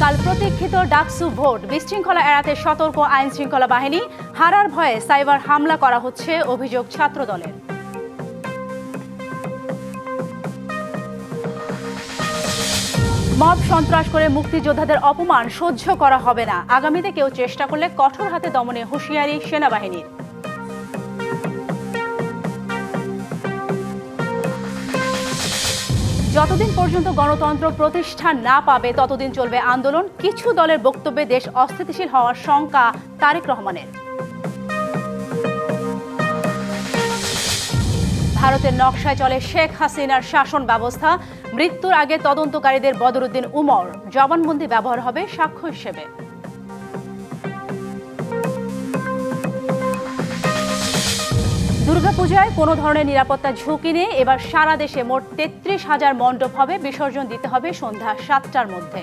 কাল প্রতীক্ষিত ডাকসু ভোট। বিশৃঙ্খলা এড়াতে সতর্ক আইন শৃঙ্খলা বাহিনী। হারার ভয়ে সাইবার হামলা করা হচ্ছে অভিযোগ ছাত্র দলের মব সন্ত্রাস করে মুক্তিযোদ্ধাদের অপমান সহ্য করা হবে না। আগামীতে কেউ চেষ্টা করলে কঠোর হাতে দমনে হুঁশিয়ারি সেনাবাহিনীর। যতদিন পর্যন্ত গণতন্ত্র প্রতিষ্ঠা না পাবে, ততদিন চলবে আন্দোলন। কিছু দলের বক্তব্যে দেশ অস্থিতিশীল হওয়ার শঙ্কা তারেক রহমানের। ভারতের নকশায় চলে শেখ হাসিনার শাসন ব্যবস্থা। মৃত্যুর আগে তদন্তকারীদের বদরুদ্দিন উমর। জবানবন্দি ব্যবহার হবে সাক্ষ্য হিসেবে। দুর্গাপূজায় কোনো ধরনের নিরাপত্তা ঝুঁকি নেই। এবার সারা দেশে মোট তেত্রিশ হাজার মণ্ডপ হবে, বিসর্জন দিতে হবে সন্ধ্যা সাতটার মধ্যে।